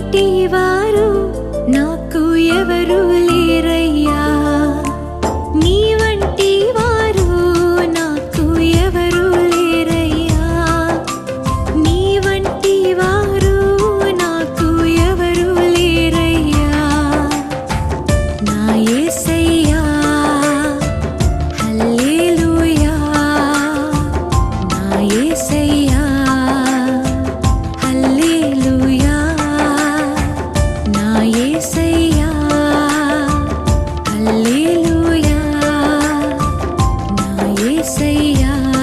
కంటి వారు నాకు ఎవరు లేరయ్యా? నీ వంటి వారు నాకు ఎవరు లేరయ్యా? నీ వంటి వారు నాకు ఎవరు లేరయ్యా? నా ఏసయ్యా హల్లేలుయా. నా ఏసయ్యా ఏసయ్యా